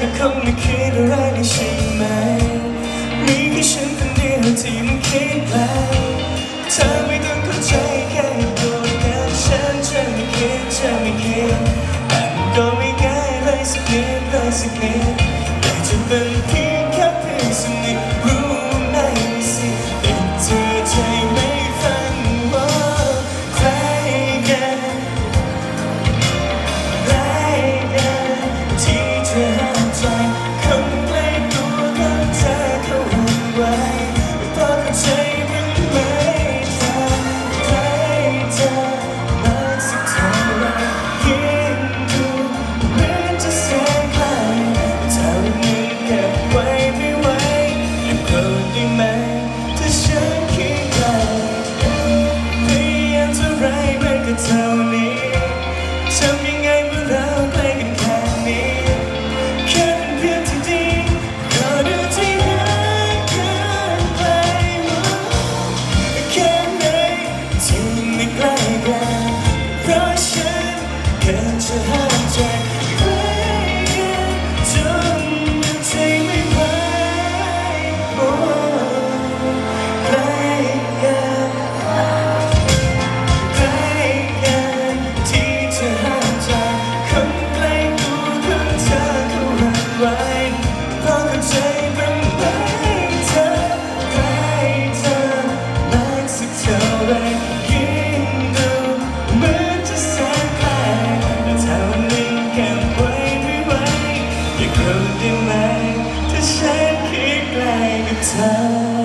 ก็คงไม่คิดอะไรได้ใช่ไหม มีแค่ฉันคนเดียวที่มันคิดไปเธอไม่ต้องเข้าใจแค่ตัวแต่ฉันจะไม่คิดจะไม่คิดแต่มันก็ไม่ง่ายเลยสักนิดเลยสักนิดแต่จะเป็นเพียงแค่เพียงสนิท question. ไหมถ้าฉันคิดไกลกับเธอ